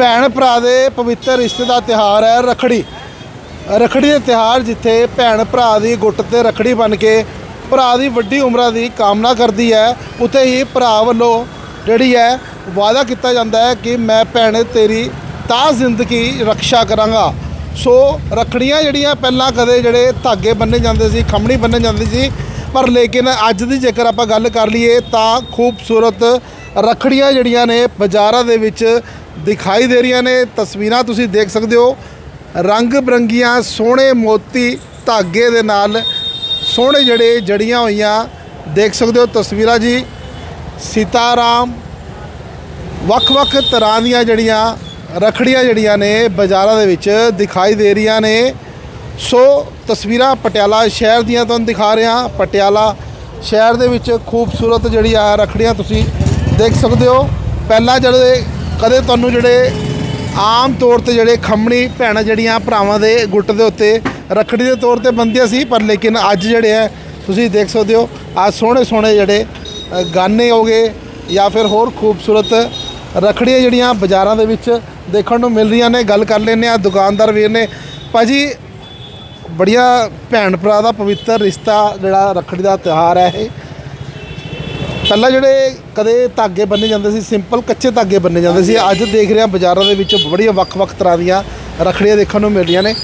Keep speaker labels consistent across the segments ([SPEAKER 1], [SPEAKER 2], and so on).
[SPEAKER 1] ਭੈਣ ਭਰਾ ਦੇ ਪਵਿੱਤਰ ਰਿਸ਼ਤੇ ਦਾ ਤਿਹਾਰ ਹੈ ਰਖੜੀ। ਰਖੜੀ ਦੇ ਤਿਹਾਰ ਜਿੱਥੇ ਭੈਣ ਭਰਾ ਦੀ ਗੁੱਟ ਤੇ ਰਖੜੀ ਬਣ ਕੇ ਭਰਾ ਦੀ ਵੱਡੀ ਉਮਰਾਂ ਦੀ ਕਾਮਨਾ ਕਰਦੀ ਹੈ, ਉੱਥੇ ਹੀ ਭਰਾ ਵੱਲੋਂ ਜਿਹੜੀ ਹੈ ਵਾਅਦਾ ਕੀਤਾ ਜਾਂਦਾ ਹੈ ਕਿ ਮੈਂ ਭੈਣ ਤੇਰੀ ਤਾਂ ਜ਼ਿੰਦਗੀ ਰੱਖਿਆ ਕਰਾਂਗਾ। ਸੋ ਰਖੜੀਆਂ ਜਿਹੜੀਆਂ ਪਹਿਲਾਂ ਕਦੇ ਜਿਹੜੇ ਧਾਗੇ ਬੰਨੇ ਜਾਂਦੇ ਸੀ ਖੰਮਣੀ ਬੰਨੇ ਜਾਂਦੀ ਸੀ, ਪਰ ਲੇਕਿਨ ਅੱਜ ਦੀ ਜੇਕਰ ਆਪਾਂ ਗੱਲ ਕਰ ਲਈਏ ਤਾਂ ਖੂਬਸੂਰਤ ਰਖੜੀਆਂ ਜਿਹੜੀਆਂ ਨੇ ਬਾਜ਼ਾਰਾਂ ਦੇ ਵਿੱਚ ਦਿਖਾਈ ਦੇ ਰਹੀਆਂ ਨੇ, ਤਸਵੀਰਾਂ ਤੁਸੀਂ ਦੇਖ ਸਕਦੇ ਹੋ। ਰੰਗ ਬਰੰਗੀਆਂ, ਸੋਹਣੇ ਮੋਤੀ ਧਾਗੇ ਦੇ ਨਾਲ ਸੋਹਣੇ ਜਿਹੜੇ ਜੜੀਆਂ ਹੋਈਆਂ, ਦੇਖ ਸਕਦੇ ਹੋ ਤਸਵੀਰਾਂ ਜੀ। ਸੀਤਾਰਾਮ ਵੱਖ-ਵੱਖ ਤਰ੍ਹਾਂ ਦੀਆਂ ਜਿਹੜੀਆਂ ਰਖੜੀਆਂ ਜਿਹੜੀਆਂ ਨੇ ਬਾਜ਼ਾਰਾਂ ਦੇ ਵਿੱਚ ਦਿਖਾਈ ਦੇ ਰਹੀਆਂ ਨੇ। ਸੋ ਤਸਵੀਰਾਂ ਪਟਿਆਲਾ ਸ਼ਹਿਰ ਦੀਆਂ ਤੁਹਾਨੂੰ ਦਿਖਾ ਰਿਹਾ। ਪਟਿਆਲਾ ਸ਼ਹਿਰ ਦੇ ਵਿੱਚ ਖੂਬਸੂਰਤ ਜਿਹੜੀ ਆ ਰਖੜੀਆਂ ਤੁਸੀਂ ਦੇਖ ਸਕਦੇ ਹੋ। ਪਹਿਲਾਂ ਜਿਹੜੇ ਕਦੇ ਤੁਹਾਨੂੰ ਜਿਹੜੇ ਆਮ ਤੌਰ ਤੇ ਜਿਹੜੇ ਖੰਮਣੀ ਭੈਣਾਂ ਜਿਹੜੀਆਂ ਭਰਾਵਾਂ ਦੇ ਗੁੱਟ ਦੇ ਉੱਤੇ ਰਖੜੀ ਦੇ ਤੌਰ ਤੇ ਬੰਦੀਆਂ ਸੀ ਪਰ ਲੇਕਿਨ ਅੱਜ ਜਿਹੜੇ ਆ ਤੁਸੀਂ ਦੇਖ ਸਕਦੇ ਹੋ ਆ ਸੋਹਣੇ ਸੋਹਣੇ ਜਿਹੜੇ ਅ, ਗਾਨੇ ਹੋਗੇ ਜਾਂ ਫਿਰ ਹੋਰ ਖੂਬਸੂਰਤ ਰਖੜੀਆਂ ਜਿਹੜੀਆਂ ਬਾਜ਼ਾਰਾਂ ਦੇ ਵਿੱਚ ਦੇਖਣ ਨੂੰ ਮਿਲ ਰਹੀਆਂ ਨੇ। ਗੱਲ ਕਰ ਲੈਂਦੇ ਆ ਦੁਕਾਨਦਾਰ ਵੀਰ ਨੇ। ਭਾਜੀ ਬੜੀਆ ਭੈਣ ਭਰਾ ਦਾ ਪਵਿੱਤਰ ਰਿਸ਼ਤਾ ਜਿਹੜਾ ਰਖੜੀ ਦਾ ਤਿਉਹਾਰ ਹੈ ਇਹ। ਪਹਿਲਾਂ ਜਿਹੜੇ ਕਦੇ ਧਾਗੇ ਬੰਨੇ ਜਾਂਦੇ ਸੀ ਸਿੰਪਲ ਕੱਚੇ ਧਾਗੇ ਬੰਨੇ ਜਾਂਦੇ ਸੀ ਅੱਜ ਦੇਖ ਰਿਹਾ ਬਾਜ਼ਾਰਾਂ ਦੇ ਵਿੱਚ ਬੜੀਆਂ ਵੱਖ-ਵੱਖ ਤਰ੍ਹਾਂ ਦੀਆਂ ਰਖੜੀਆਂ ਦੇਖਣ ਨੂੰ ਮਿਲ ਰਹੀਆਂ ਨੇ।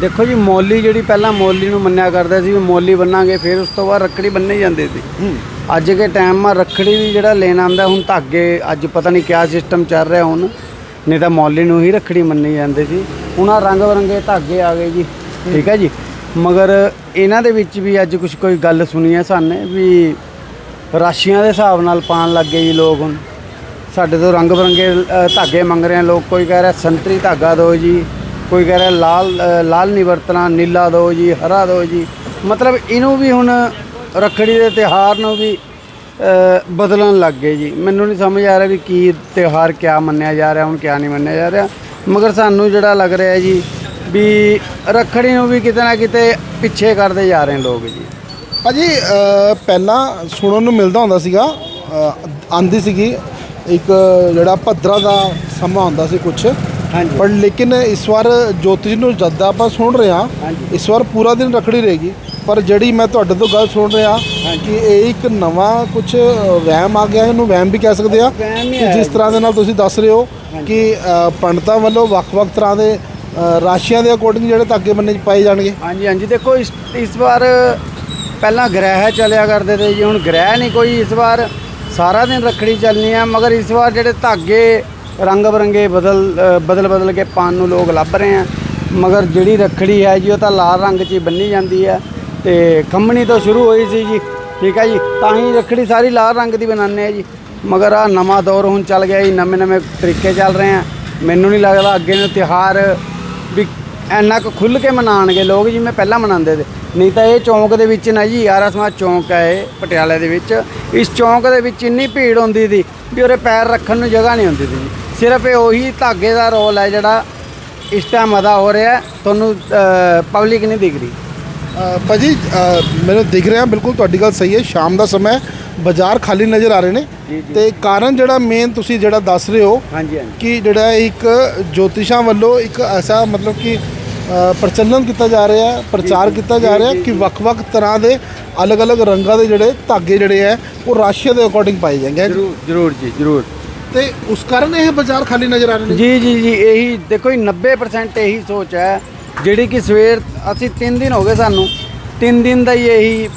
[SPEAKER 2] ਦੇਖੋ ਜੀ ਮੌਲੀ ਜਿਹੜੀ ਪਹਿਲਾਂ ਮੌਲੀ ਨੂੰ ਮੰਨਿਆ ਕਰਦਾ ਸੀ ਵੀ ਮੌਲੀ ਬੰਨਾਂਗੇ ਫਿਰ ਉਸ ਤੋਂ ਬਾਅਦ ਰੱਖੜੀ ਬੰਨੇ ਜਾਂਦੇ ਸੀ। ਅੱਜ ਦੇ ਟਾਈਮ 'ਮਾ ਰੱਖੜੀ ਵੀ ਜਿਹੜਾ ਲੈਣ ਆਂਦਾ ਹੁਣ ਧਾਗੇ ਅੱਜ ਪਤਾ ਨਹੀਂ ਕਿਆ ਸਿਸਟਮ ਚੱਲ ਰਿਹਾ ਹੁਣ ਨਹੀਂ ਤਾਂ ਮੌਲੀ ਨੂੰ ਹੀ ਰੱਖੜੀ ਮੰਨੀ ਜਾਂਦੇ ਸੀ। ਹੁਣ ਆ ਰੰਗ ਬਰੰਗੇ ਧਾਗੇ ਆ ਗਏ ਜੀ ਠੀਕ ਹੈ ਜੀ। ਮਗਰ ਇਹਨਾਂ ਦੇ ਵਿੱਚ ਵੀ ਅੱਜ ਕੁਝ ਕੋਈ ਗੱਲ ਸੁਣੀ ਹੈ ਸਾਨੇ ਵੀ ਰਾਸ਼ੀਆਂ ਦੇ ਹਿਸਾਬ ਨਾਲ ਪਾਣ ਲੱਗ ਗਏ ਜੀ ਲੋਕ ਹੁਣ। ਸਾਡੇ ਤੋਂ ਰੰਗ ਬਰੰਗੇ ਧਾਗੇ ਮੰਗ ਰਹੇ ਆ ਲੋਕ। ਕੋਈ ਕਹਿ ਰਿਹਾ ਸੰਤਰੀ ਧਾਗਾ ਦਿਓ ਜੀ, ਕੋਈ ਕਹਿ ਰਿਹਾ ਲਾਲ ਲਾਲ ਨਹੀਂ ਵਰਤਣਾ, ਨੀਲਾ ਦਿਓ ਜੀ, ਹਰਾ ਦਿਓ ਜੀ। ਮਤਲਬ ਇਹਨੂੰ ਵੀ ਹੁਣ ਰੱਖੜੀ ਦੇ ਤਿਉਹਾਰ ਨੂੰ ਵੀ ਬਦਲਣ ਲੱਗ ਗਏ ਜੀ। ਮੈਨੂੰ ਨਹੀਂ ਸਮਝ ਆ ਰਿਹਾ ਵੀ ਕੀ ਤਿਉਹਾਰ ਕਿਆ ਮੰਨਿਆ ਜਾ ਰਿਹਾ, ਹੁਣ ਕਿਆ ਨਹੀਂ ਮੰਨਿਆ ਜਾ ਰਿਹਾ। ਮਗਰ ਸਾਨੂੰ ਜਿਹੜਾ ਲੱਗ ਰਿਹਾ ਜੀ ਵੀ ਰੱਖੜੀ ਨੂੰ ਵੀ ਕਿਤੇ ਨਾ ਕਿਤੇ ਪਿੱਛੇ ਕਰਦੇ ਜਾ ਰਹੇ ਲੋਕ ਜੀ।
[SPEAKER 1] ਭਾਜੀ ਅ, ਪਹਿਲਾਂ ਸੁਣਨ ਨੂੰ ਮਿਲਦਾ ਹੁੰਦਾ ਸੀਗਾ ਆਂਦੀ ਸੀਗੀ ਇੱਕ ਜਿਹੜਾ ਭੱਦਰਾ ਦਾ ਸਮਾਂ ਹੁੰਦਾ ਸੀ ਕੁਝ
[SPEAKER 2] ਹਾਂਜੀ।
[SPEAKER 1] ਪਰ ਲੇਕਿਨ ਇਸ ਵਾਰ ਜੋਤਿਸ਼ ਨੂੰ ਜਦ ਆਪਾਂ ਸੁਣ ਰਹੇ ਹਾਂ
[SPEAKER 2] ਹਾਂਜੀ।
[SPEAKER 1] ਇਸ ਵਾਰ ਪੂਰਾ ਦਿਨ ਰਖੜੀ ਰਹੇਗੀ। ਪਰ ਜਿਹੜੀ ਮੈਂ ਤੁਹਾਡੇ ਤੋਂ ਗੱਲ ਸੁਣ ਰਿਹਾ ਕਿ ਇਹ ਇੱਕ ਨਵਾਂ ਕੁਝ ਵਹਿਮ ਆ ਗਿਆ ਇਹਨੂੰ ਵਹਿਮ ਵੀ ਕਹਿ ਸਕਦੇ ਆ
[SPEAKER 2] ਵਹਿਮ ਹੀ
[SPEAKER 1] ਕਿ
[SPEAKER 2] ਹੈ।
[SPEAKER 1] ਜਿਸ ਤਰ੍ਹਾਂ ਦੇ ਨਾਲ ਤੁਸੀਂ ਦੱਸ ਰਹੇ ਹੋ ਕਿ ਅ, ਪੰਡਤਾਂ ਵੱਲੋਂ ਵੱਖ-ਵੱਖ ਤਰ੍ਹਾਂ ਦੇ ਅ, ਰਾਸ਼ੀਆਂ ਦੇ ਅਕੋਰਡਿੰਗ ਜਿਹੜੇ ਧਾਗੇ ਬੰਨੇ ਪਾਏ ਜਾਣਗੇ।
[SPEAKER 2] ਹਾਂਜੀ ਹਾਂਜੀ। ਦੇਖੋ ਇਸ ਇਸ ਵਾਰ ਪਹਿਲਾਂ ਗ੍ਰਹਿ ਚੱਲਿਆ ਕਰਦੇ ਤੇ ਜੀ, ਹੁਣ ਗ੍ਰਹਿ ਨਹੀਂ ਕੋਈ ਇਸ ਵਾਰ। ਸਾਰਾ ਦਿਨ ਰੱਖੜੀ ਚੱਲਣੀ ਆ, ਮਗਰ ਇਸ ਵਾਰ ਜਿਹੜੇ ਧਾਗੇ ਰੰਗ ਬਰੰਗੇ ਬਦਲ ਬਦਲ ਬਦਲ ਕੇ ਪਾਣ ਨੂੰ ਲੋਕ ਲੱਭ ਰਹੇ ਆ। ਮਗਰ ਜਿਹੜੀ ਰੱਖੜੀ ਹੈ ਜੀ, ਉਹ ਤਾਂ ਲਾਲ ਰੰਗ 'ਚ ਹੀ ਬੰਨੀ ਜਾਂਦੀ ਹੈ ਤੇ ਖੰਮਣੀ ਤੋਂ ਸ਼ੁਰੂ ਹੋਈ ਸੀ ਜੀ, ਠੀਕ ਹੈ ਜੀ, ਤਾਂ ਹੀ ਰੱਖੜੀ ਸਾਰੀ ਲਾਲ ਰੰਗ ਦੀ ਬਣਾਉਂਦੇ ਆ ਜੀ। ਮਗਰ ਆ ਨਵਾਂ ਦੌਰ ਹੁਣ ਚੱਲ ਗਿਆ ਜੀ, ਨਵੇਂ ਨਵੇਂ ਤਰੀਕੇ ਚੱਲ ਰਹੇ ਆ। ਮੈਨੂੰ ਨਹੀਂ ਲੱਗਦਾ ਅੱਗੇ ਨੂੰ ਤਿਉਹਾਰ ਵੀ ਇੰਨਾ ਕੁ ਖੁੱਲ ਕੇ ਮਨਾਣਗੇ ਲੋਕ ਜਿਵੇਂ ਪਹਿਲਾਂ ਮਨਾਉਂਦੇ ਤੇ। ਨਹੀਂ ਤਾਂ ਇਹ ਚੌਂਕ ਦੇ ਵਿੱਚ ਨਾ ਜੀ ਯਾਰਾ ਸਮਾਜ ਚੌਂਕ ਹੈ ਇਹ ਪਟਿਆਲੇ ਦੇ ਵਿੱਚ। ਇਸ ਚੌਂਕ ਦੇ ਵਿੱਚ ਇੰਨੀ ਭੀੜ ਹੁੰਦੀ ਸੀ ਵੀ ਉਹਰੇ ਪੈਰ ਰੱਖਣ ਨੂੰ ਜਗ੍ਹਾ ਨਹੀਂ ਹੁੰਦੀ ਸੀ ਸਿਰਫ ਇਹ ਉਹੀ ਧਾਗੇ ਦਾ ਰੋਲ ਹੈ ਜਿਹੜਾ ਇਸ ਟਾਈਮ ਅਦਾ ਹੋ ਰਿਹਾ ਤੁਹਾਨੂੰ ਪਬਲਿਕ ਨਹੀਂ ਦਿਖ ਰਹੀ।
[SPEAKER 1] ਭਾਜੀ ਮੈਨੂੰ ਦਿਖ ਰਿਹਾ ਬਿਲਕੁਲ ਤੁਹਾਡੀ ਗੱਲ ਸਹੀ ਹੈ। ਸ਼ਾਮ ਦਾ ਸਮਾਂ ਬਾਜ਼ਾਰ ਖਾਲੀ ਨਜ਼ਰ ਆ ਰਹੇ ਨੇ। ਤੇ ਕਾਰਨ ਜਿਹੜਾ ਮੇਨ ਤੁਸੀਂ ਜਿਹੜਾ ਦੱਸ ਰਹੇ ਹੋ
[SPEAKER 2] ਹਾਂਜੀ ਹਾਂਜੀ।
[SPEAKER 1] ਕਿ ਜਿਹੜਾ ਇੱਕ ਜੋਤਿਸ਼ਾਂ ਵੱਲੋਂ ਇੱਕ ਐਸਾ ਮਤਲਬ ਕਿ ਪ੍ਰਚਲਨ ਕੀਤਾ ਜਾ ਰਿਹਾ ਹੈ ਪ੍ਰਚਾਰ ਕੀਤਾ ਜਾ ਰਿਹਾ ਹੈ ਕਿ ਵੱਖ-ਵੱਖ ਤਰ੍ਹਾਂ ਦੇ ਅਲੱਗ-ਅਲੱਗ ਰੰਗਾਂ ਦੇ ਜਿਹੜੇ ਧਾਗੇ ਜਿਹੜੇ ਹੈ ਉਹ ਰਾਸ਼ੀਆ ਦੇ ਅਕੋਰਡਿੰਗ ਪਾਏ ਜਾਣਗੇ।
[SPEAKER 2] ਜ਼ਰੂਰ ਜ਼ਰੂਰ ਜੀ ਜ਼ਰੂਰ।
[SPEAKER 1] ਤੇ ਉਸ ਕਾਰਨ ਇਹ ਬਾਜ਼ਾਰ ਖਾਲੀ ਨਜ਼ਰ ਆ ਰਹੇ
[SPEAKER 2] ਜੀ ਜੀ ਜੀ ਇਹੀ ਦੇਖੋ ਜੀ 90% ਇਹੀ ਸੋਚ ਹੈ ਜਿਹੜੀ ਕਿ ਸਵੇਰ ਅਸੀਂ 3 ਦਿਨ ਹੋ ਗਏ ਸਾਨੂੰ। 3 ਦਿਨ ਦਾ ਹੀ ਇਹੀ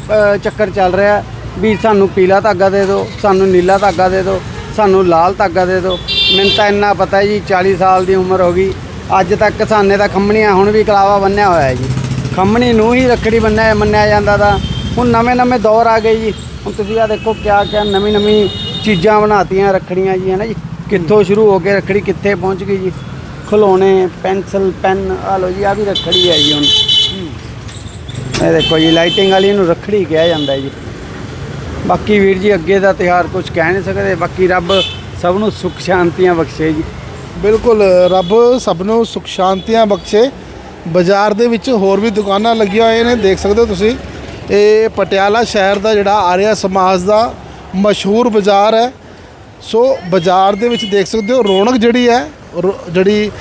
[SPEAKER 2] ਚੱਕਰ ਚੱਲ ਰਿਹਾ ਵੀ ਸਾਨੂੰ ਪੀਲਾ ਧਾਗਾ ਦੇ ਦਿਓ ਸਾਨੂੰ ਨੀਲਾ ਧਾਗਾ ਦੇ ਦਿਓ ਸਾਨੂੰ ਲਾਲ ਧਾਗਾ ਦੇ ਦਿਓ। ਮੈਨੂੰ ਤਾਂ ਇੰਨਾ ਪਤਾ ਜੀ 40 ਸਾਲ ਦੀ ਉਮਰ ਹੋ ਗਈ। ਅੱਜ ਤੱਕ ਕਿਸਾਨੇ ਦਾ ਖੰਮਣੀਆਂ ਹੁਣ ਵੀ ਕਲਾਵਾ ਬੰਨਿਆ ਹੋਇਆ ਹੈ ਜੀ। ਖੰਮਣੀ ਨੂੰ ਹੀ ਰੱਖੜੀ ਬੰਨਿਆ ਮੰਨਿਆ ਜਾਂਦਾ ਤਾਂ। ਹੁਣ ਨਵੇਂ ਨਵੇਂ ਦੌਰ ਆ ਗਏ ਜੀ। ਹੁਣ ਤੁਸੀਂ ਆ ਦੇਖੋ ਕਿਆ ਕਿਆ ਨਵੀਂ ਨਵੀਂ ਚੀਜ਼ਾਂ ਬਣਾਤੀਆਂ ਰੱਖੜੀਆਂ ਜੀ ਹੈ ਨਾ ਜੀ। ਕਿੱਥੋਂ ਸ਼ੁਰੂ ਹੋ ਕੇ ਰੱਖੜੀ ਕਿੱਥੇ ਪਹੁੰਚ ਗਈ ਜੀ। ਖਲੋਣੇ, ਪੈਨਸਲ, ਪੈਨ ਆ ਲਓ ਜੀ ਆ ਵੀ ਰੱਖੜੀ ਹੈ ਜੀ ਹੁਣ। ਇਹ ਦੇਖੋ ਜੀ, ਲਾਈਟਿੰਗ ਵਾਲੀ ਨੂੰ ਰੱਖੜੀ ਕਿਹਾ ਜਾਂਦਾ ਜੀ। ਬਾਕੀ ਵੀਰ ਜੀ, ਅੱਗੇ ਦਾ ਤਿਉਹਾਰ ਕੁਝ ਕਹਿ ਨਹੀਂ ਸਕਦੇ। ਬਾਕੀ ਰੱਬ ਸਭ ਨੂੰ ਸੁੱਖ ਸ਼ਾਂਤੀਆਂ ਬਖਸ਼ੇ ਜੀ।
[SPEAKER 1] ਬਿਲਕੁਲ, ਰੱਬ ਸਭ ਨੂੰ ਸੁਖ ਸ਼ਾਂਤੀਆਂ ਬਖਸ਼ੇ। ਬਾਜ਼ਾਰ ਦੇ ਵਿੱਚ ਹੋਰ ਵੀ ਦੁਕਾਨਾਂ ਲੱਗੀਆਂ ਹੋਈਆਂ ਨੇ, ਦੇਖ ਸਕਦੇ ਹੋ ਤੁਸੀਂ। ਇਹ ਪਟਿਆਲਾ ਸ਼ਹਿਰ ਦਾ ਜਿਹੜਾ ਆਰਿਆ ਸਮਾਜ ਦਾ ਮਸ਼ਹੂਰ ਬਾਜ਼ਾਰ ਹੈ। ਸੋ ਬਾਜ਼ਾਰ ਦੇ ਵਿੱਚ ਦੇਖ ਸਕਦੇ ਹੋ, ਰੌਣਕ ਜਿਹੜੀ ਹੈ, ਰੋ- ਜਿਹੜੀ